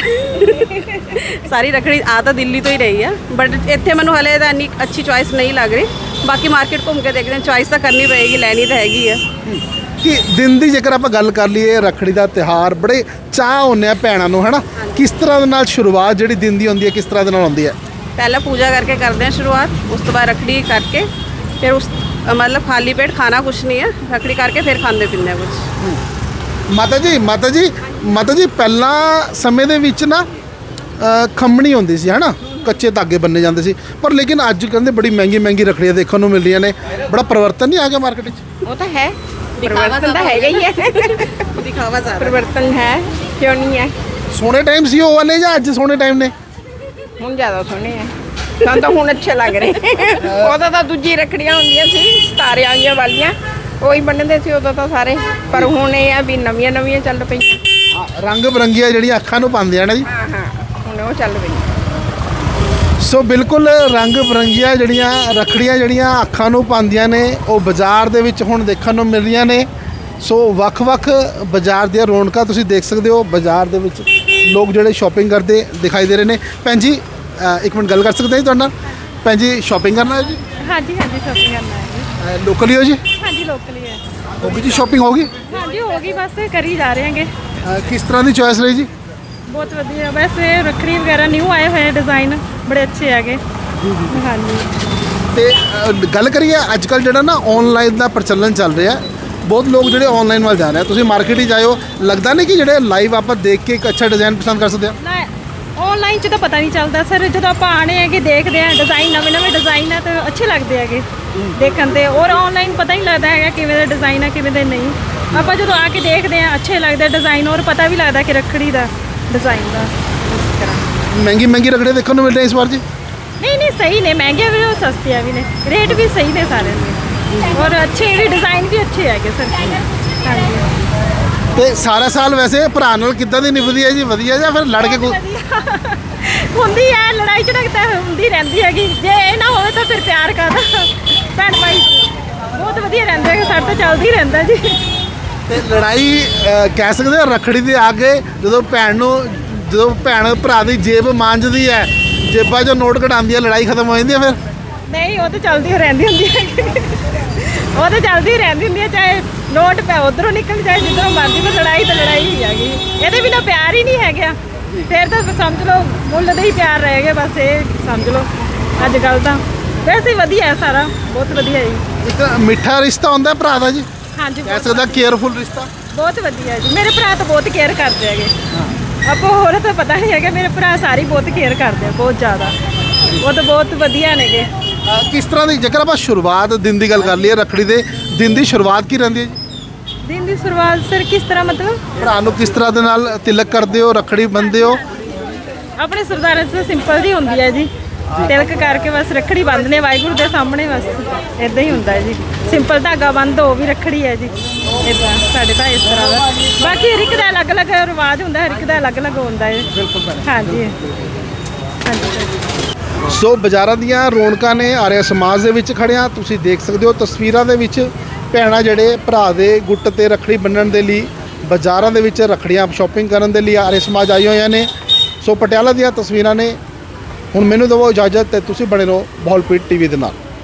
[SPEAKER 6] ਸਾਰੀ ਰੱਖੜੀ ਆ ਤਾਂ ਦਿੱਲੀ ਤੋਂ ਹੀ ਰਹੀ ਹੈ। ਬਟ ਇੱਥੇ ਮੈਨੂੰ ਹਲੇ ਤਾਂ ਇੰਨੀ ਅੱਛੀ ਚੋਇਸ ਨਹੀਂ ਲੱਗ ਰਹੀ। ਬਾਕੀ ਮਾਰਕੀਟ ਘੁੰਮ ਕੇ ਦੇਖਦੇ ਹਾਂ। ਚੋਇਸ ਤਾਂ ਕਰਨੀ ਪਏਗੀ ਲੈਣੀ ਤਾਂ ਹੈਗੀ ਹੈ।
[SPEAKER 1] ਕਿ ਦਿਨ ਦੀ ਜੇਕਰ ਆਪਾਂ ਗੱਲ ਕਰ ਲਈਏ ਰੱਖੜੀ ਦਾ ਤਿਹਾਰ ਬੜੇ ਚਾਹ ਹੁੰਨੇ ਆ ਭੈਣਾਂ ਨੂੰ ਹਨਾ? ਕਿਸ ਤਰ੍ਹਾਂ ਦੇ ਨਾਲ ਸ਼ੁਰੂਆਤ ਜਿਹੜੀ ਦਿਨ ਦੀ ਹੁੰਦੀ ਹੈ ਕਿਸ ਤਰ੍ਹਾਂ ਦੇ ਨਾਲ ਹੁੰਦੀ ਹੈ?
[SPEAKER 6] ਪਹਿਲਾਂ ਪੂਜਾ ਕਰਕੇ ਕਰਦੇ ਹਾਂ ਸ਼ੁਰੂਆਤ ਉਸ ਤੋਂ ਬਾਅਦ ਰੱਖੜੀ ਕਰਕੇ ਫਿਰ ਉਸ ਮਤਲਬ ਖਾਲੀ ਪੇਟ ਖਾਣਾ ਕੁਛ ਨਹੀਂ ਹੈ। ਰੱਖੜੀ ਕਰਕੇ ਫਿਰ ਖਾਂਦੇ ਪੀਂਦੇ ਹਾਂ ਕੁਛ।
[SPEAKER 1] ਮਾਤਾ ਜੀ ਮਾਤਾ ਜੀ ਮਾਤਾ ਜੀ ਪਹਿਲਾਂ ਸਮੇਂ ਦੇ ਵਿੱਚ ਨਾ ਖੰਮਣੀ ਹੁੰਦੀ ਸੀ ਹਨਾ? ਕੱਚੇ ਧਾਗੇ ਬੰਨੇ ਜਾਂਦੇ ਸੀ। ਪਰ ਲੇਕਿਨ ਅੱਜ ਕਹਿੰਦੇ ਬੜੀ ਮਹਿੰਗੀ ਮਹਿੰਗੀ ਰੱਖੜੀਆਂ ਦੇਖਣ ਨੂੰ ਮਿਲ ਰਹੀਆਂ ਨੇ। ਬੜਾ ਪਰਿਵਰਤਨ ਨਹੀਂ ਆ ਗਿਆ ਮਾਰਕੀਟ ਵਿੱਚ?
[SPEAKER 3] ਉਹ ਤਾਂ ਹੈ। ਪਰਿਵਰਤਨ ਤਾਂ ਹੈਗਾ ਹੀ ਹੈ।
[SPEAKER 6] ਦਿਖਾਵਾ ਜ਼ਿਆਦਾ।
[SPEAKER 3] ਪਰਿਵਰਤਨ ਹੈ ਕਿਉਂ ਨਹੀਂ ਹੈ?
[SPEAKER 1] ਸੋਹਣੇ ਟਾਈਮ ਸੀ ਉਹ ਵਾਲੇ ਜਾਂ ਅੱਜ ਸੋਹਣੇ ਟਾਈਮ ਨੇ?
[SPEAKER 3] ਹੁਣ ਜ਼ਿਆਦਾ ਸੋਹਣੇ ਹੈ। ਸਾਨੂੰ ਤਾਂ ਹੁਣ ਅੱਛੇ ਲੱਗ ਰਹੇ। ਉਦੋਂ ਤਾਂ ਦੂਜੀ ਰੱਖੜੀਆਂ ਹੁੰਦੀਆਂ ਸੀ ਸਤਾਰੇ ਆਈਆਂ ਵਾਲੀਆਂ। ਉਹੀ ਬੰਨਦੇ ਸੀ ਉਦੋਂ ਤਾਂ ਸਾਰੇ। ਪਰ ਹੁਣ ਇਹ ਆ ਵੀ ਨਵੀਆਂ ਨਵੀਆਂ ਚੱਲ ਪਈਆਂ।
[SPEAKER 1] ਰੰਗ ਬਰੰਗੀਆਂ ਜਿਹੜੀਆਂ ਅੱਖਾਂ ਨੂੰ ਪਾਉਂਦੀਆਂ ਨੇ ਜੀ।
[SPEAKER 3] ਹਾਂ ਹਾਂ। ਹੁਣ ਉਹ ਚੱਲ ਪਈਆਂ
[SPEAKER 1] ਸੋ ਬਿਲਕੁਲ ਰੰਗ ਬਰੰਗੀਆਂ ਜਿਹੜੀਆਂ ਰਖੜੀਆਂ ਜਿਹੜੀਆਂ ਅੱਖਾਂ ਨੂੰ ਪਾਉਂਦੀਆਂ ਨੇ ਉਹ ਬਾਜ਼ਾਰ ਦੇ ਵਿੱਚ ਹੁਣ ਦੇਖਣ ਨੂੰ ਮਿਲ ਰਹੀਆਂ ਨੇ। ਸੋ ਵੱਖ-ਵੱਖ ਬਾਜ਼ਾਰ ਦੀਆਂ ਰੌਣਕਾਂ ਤੁਸੀਂ ਦੇਖ ਸਕਦੇ ਹੋ ਬਾਜ਼ਾਰ ਦੇ ਵਿੱਚ ਲੋਕ ਜਿਹੜੇ ਸ਼ਾਪਿੰਗ ਕਰਦੇ ਦਿਖਾਈ ਦੇ ਰਹੇ ਨੇ। ਭੈਣ ਜੀ ਅ, ਇੱਕ ਮਿੰਟ ਗੱਲ ਕਰ ਸਕਦੇ ਹਾਂ ਜੀ ਤੁਹਾਡੇ ਨਾਲ? ਭੈਣ ਜੀ ਸ਼ਾਪਿੰਗ ਕਰਨਾ ਹੈ ਜੀ?
[SPEAKER 7] ਹਾਂਜੀ ਹਾਂਜੀ ਸ਼ਾਪਿੰਗ ਕਰਨਾ ਹੈ
[SPEAKER 1] ਲੋਕਲ ਹੀ ਹੋ ਜੀ?
[SPEAKER 7] ਹਾਂਜੀ ਲੋਕਲੀ ਹੈ
[SPEAKER 1] ਹੋ। ਗਈ ਜੀ ਸ਼ਾਪਿੰਗ ਹੋ ਗਈ?
[SPEAKER 7] ਹਾਂਜੀ ਹੋ ਗਈ ਬਸ ਕਰੀ ਜਾ ਰਹੇ ਹਾਂਗੇ।
[SPEAKER 1] ਕਿਸ ਤਰ੍ਹਾਂ ਦੀ ਚੋਇਸ ਰਹੀ ਜੀ?
[SPEAKER 7] ਬਹੁਤ ਵਧੀਆ ਵੈਸੇ ਰੱਖੜੀ ਵਗੈਰਾ ਨਿਊ ਆਏ ਹੋਏ ਡਿਜ਼ਾਈਨ ਬੜੇ ਅੱਛੇ ਹੈਗੇ। ਹਾਂਜੀ।
[SPEAKER 1] ਤੇ ਗੱਲ ਕਰੀਏ ਅੱਜ ਕੱਲ ਜਿਹੜਾ ਨਾ ਆਨਲਾਈਨ ਦਾ ਪ੍ਰਚਲਨ ਚੱਲ ਰਿਹਾ ਬਹੁਤ ਲੋਕ ਜਿਹੜੇ ਆਨਲਾਈਨ ਵੱਲ ਜਾ ਰਹੇ ਆ। ਤੁਸੀਂ ਮਾਰਕੀਟ ਹੀ ਜਾਇਓ ਲੱਗਦਾ ਨਹੀਂ ਕਿ ਜਿਹੜੇ ਲਾਈਵ ਆਪਾਂ ਦੇਖ ਕੇ ਇੱਕ ਅੱਛਾ ਡਿਜ਼ਾਈਨ ਪਸੰਦ ਕਰ ਸਕਦੇ ਆ?
[SPEAKER 7] ਨਾ ਆਨਲਾਈਨ 'ਚ ਤਾਂ ਪਤਾ ਨਹੀਂ ਚੱਲਦਾ ਸਰ ਜਦੋਂ ਆਪਾਂ ਆਣੇ ਹੈਗੇ ਦੇਖਦੇ ਆ ਡਿਜ਼ਾਈਨ ਨਵੇਂ ਨਵੇਂ ਡਿਜ਼ਾਈਨ ਆ ਤਾਂ ਅੱਛੇ ਲੱਗਦੇ ਹੈਗੇ। ਦੇਖਣ ਤੇ ਔਰ ਆਨਲਾਈਨ ਪਤਾ ਨਹੀਂ ਲੱਗਦਾ ਹੈਗਾ ਕਿਵੇਂ ਦਾ ਡਿਜ਼ਾਈਨ ਆ ਕਿਵੇਂ ਦਾ ਨਹੀਂ। ਆਪਾਂ ਜਦੋਂ ਆ ਕੇ ਦੇਖਦੇ ਆ ਅੱਛੇ ਲੱਗਦੇ ਡਿਜ਼ਾਈਨ ਔਰ ਪਤਾ ਵੀ ਲੱਗਦਾ ਕਿ ਰੱਖੜੀ ਦਾ ਡਿਜ਼ਾਈਨ ਦਾ।
[SPEAKER 1] ਮਹਿੰਗੀ ਮਹਿੰਗੀ ਰਗੜੇ ਦੇਖਣ ਨੂੰ ਮਿਲ ਰਹੇ ਇਸ ਵਾਰ ਜੀ?
[SPEAKER 7] ਨਹੀਂ ਨਹੀਂ ਸਹੀ ਨੇ ਮਹਿੰਗੇ ਵੀ ਔਰ ਸਸਤੀਆਂ ਵੀ ਨੇ। ਰੇਟ ਵੀ ਸਹੀ ਨੇ ਸਾਰਿਆਂ ਦੇ। ਔਰ ਅੱਛੇ ਵੀ ਡਿਜ਼ਾਈਨ ਵੀ ਅੱਛੇ ਹੈਗੇ ਸਰ। ਹਾਂਜੀ।
[SPEAKER 1] ਤੇ ਸਾਰਾ ਸਾਲ ਵੈਸੇ ਭਰਾ ਨਾਲ ਕਿੱਦਾਂ ਦੀ ਨਿਭਦੀ ਹੈ ਜੀ? ਵਧੀਆ ਜਾਂ ਫਿਰ ਲੜ ਕੇ
[SPEAKER 7] ਹੁੰਦੀ ਹੈ ਲੜਾਈ ਤਾਂ ਹੁੰਦੀ ਰਹਿੰਦੀ ਹੈਗੀ। ਜੇ ਇਹ ਨਾ ਹੋਵੇ ਤਾਂ ਫਿਰ ਪਿਆਰ ਕਰਦਾ ਭੈਣ ਭਾਈ ਬਹੁਤ ਵਧੀਆ ਰਹਿੰਦੇ ਹੈਗੇ ਸਾਡੇ ਤਾਂ ਚੱਲਦੀ ਹੀ ਰਹਿੰਦਾ ਜੀ।
[SPEAKER 1] ਤੇ ਲੜਾਈ ਕਹਿ ਸਕਦੇ ਆ ਰਖੜੀ ਦੇ ਆਗੇ ਜਦੋਂ ਭੈਣ ਨੂੰ ਜਦੋਂ ਭੈਣ ਭਰਾ ਦੀ ਜੇਬ ਮਾਂਜਦੀ ਹੈ ਜੇਬਾਂ 'ਚੋਂ ਨੋਟ ਕਢਾਉਂਦੀ ਹੈ ਲੜਾਈ ਖਤਮ ਹੋ ਜਾਂਦੀ ਹੈ ਫਿਰ?
[SPEAKER 7] ਨਹੀਂ ਉਹ ਤਾਂ ਚੱਲਦੀ ਹੀ ਰਹਿੰਦੀ ਹੁੰਦੀ ਹੈ। ਉਹ ਤਾਂ ਚੱਲਦੀ ਹੀ ਰਹਿੰਦੀ ਹੁੰਦੀ ਹੈ ਚਾਹੇ ਨੋਟ ਪੈ ਉਧਰੋਂ ਨਿਕਲ ਜਾਏ ਜਿੱਧਰੋਂ ਮਰਜ਼ੀ ਪਰ ਲੜਾਈ ਤਾਂ ਲੜਾਈ ਹੀ ਹੈਗੀ। ਇਹਦੇ ਬਿਨਾ ਪਿਆਰ ਹੀ ਨਹੀਂ ਹੈਗਾ। ਫਿਰ ਤਾਂ ਸਮਝ ਲਓ ਮੁੱਲ ਦੇ ਹੀ ਪਿਆਰ ਰਹਿ ਗਏ ਬਸ ਇਹ ਸਮਝ ਲਓ ਅੱਜ ਕੱਲ ਤਾਂ। ਵੈਸੇ ਵਧੀਆ ਹੈ ਸਾਰਾ ਬਹੁਤ ਵਧੀਆ ਹੈ ਜੀ।
[SPEAKER 1] ਇੱਕ ਮਿੱਠਾ ਰਿਸ਼ਤਾ ਹੁੰਦਾ ਭਰਾ ਦਾ ਜੀ?
[SPEAKER 7] ਹਾਂਜੀ
[SPEAKER 1] ਕਹਿ ਸਕਦਾ ਕੇਅਰਫੁਲ ਰਿਸ਼ਤਾ।
[SPEAKER 7] ਬਹੁਤ ਵਧੀਆ ਜੀ। ਮੇਰੇ ਭਰਾ ਤਾਂ ਬਹੁਤ ਕੇਅਰ ਕਰਦੇ ਹੈਗੇ। ਆਪਾਂ ਹੋਰ ਤਾਂ ਪਤਾ ਨਹੀਂ ਹੈਗਾ ਮੇਰੇ ਭਰਾ ਸਾਰੇ ਹੀ ਬਹੁਤ ਕੇਅਰ ਕਰਦੇ ਆ ਬਹੁਤ ਜ਼ਿਆਦਾ। ਉਹ ਤਾਂ ਬਹੁਤ ਵਧੀਆ ਨੇਗੇ।
[SPEAKER 1] ਕਿਸ ਤਰ੍ਹਾਂ ਦੀ ਜੇਕਰ ਆਪਾਂ ਸ਼ੁਰੂਆਤ ਦਿਨ ਦੀ ਗੱਲ ਕਰ ਲਈਏ ਰਖੜੀ ਦੇ ਦਿਨ ਦੀ ਸ਼ੁਰੂਆਤ ਕੀ ਰਹਿੰਦੀ ਹੈ ਜੀ?
[SPEAKER 7] ਦਿਨ ਦੀ ਸ਼ੁਰੂਆਤ ਸਰ ਕਿਸ ਤਰ੍ਹਾਂ ਮਤਲਬ?
[SPEAKER 1] ਭਰਾ ਨੂੰ ਕਿਸ ਤਰ੍ਹਾਂ ਦੇ ਨਾਲ ਤਿਲਕ ਕਰਦੇ ਹੋ ਰਖੜੀ ਬੰਨਦੇ ਹੋ?
[SPEAKER 7] ਆਪਣੇ ਸਰਦਾਰਾਂ 'ਚ ਤਾਂ ਸਿੰਪਲ ਜੀ ਹੁੰਦੀ ਹੈ ਜੀ। ਤਿਲਕ ਕਰਕੇ ਬਸ ਰੱਖੜੀ ਬੰਨ੍ਹਨੇ ਵਾਹਿਗੁਰੂ ਦੇ ਸਾਹਮਣੇ ਬਸ। ਇਦਾਂ ਹੀ ਹੁੰਦਾ ਜੀ। ਸਿੰਪਲ ਧਾਗਾ ਬੰਨ੍ਹ ਦੋ ਵੀ ਰੱਖੜੀ ਹੈ ਜੀ। ਇਦਾਂ ਸਾਡੇ ਤਾਂ ਇਸ ਤਰ੍ਹਾਂ ਦਾ। ਬਾਕੀ ਹਰ ਇੱਕ ਦਾ ਅਲੱਗ-ਅਲੱਗ ਰਿਵਾਜ ਹੁੰਦਾ ਹਰ ਇੱਕ ਦਾ ਅਲੱਗ-ਅਲੱਗ ਹੁੰਦਾ ਹੈ। ਬਿਲਕੁਲ ਹਾਂਜੀ।
[SPEAKER 1] ਸੋ ਬਾਜ਼ਾਰਾਂ ਦੀਆਂ ਰੌਣਕਾਂ ਨੇ ਆਰਿਆ ਸਮਾਜ ਦੇ ਵਿੱਚ ਖੜਿਆ। ਤੁਸੀਂ ਦੇਖ ਸਕਦੇ ਹੋ ਤਸਵੀਰਾਂ ਦੇ ਵਿੱਚ ਭੈਣਾਂ ਜਿਹੜੇ ਭਰਾ ਦੇ ਗੁੱਟ ਤੇ ਰੱਖੜੀ ਬੰਨਣ ਦੇ ਲਈ ਬਾਜ਼ਾਰਾਂ ਦੇ ਵਿੱਚ ਰੱਖੜੀਆਂ ਸ਼ਾਪਿੰਗ ਕਰਨ ਦੇ ਲਈ ਆਰਿਆ ਸਮਾਜ ਆਏ ਹੋਏ ਨੇ। ਸੋ ਪਟਿਆਲਾ ਦੀਆਂ ਤਸਵੀਰਾਂ ਨੇ ਹੁਣ ਮੈਨੂੰ ਦਵੋ ਇਜਾਜ਼ਤ ਤੇ ਤੁਸੀਂ ਬਣੇ ਰਹੋ ਬੋਲਪੀਟ ਟੀਵੀ ਦੇ ਨਾਲ।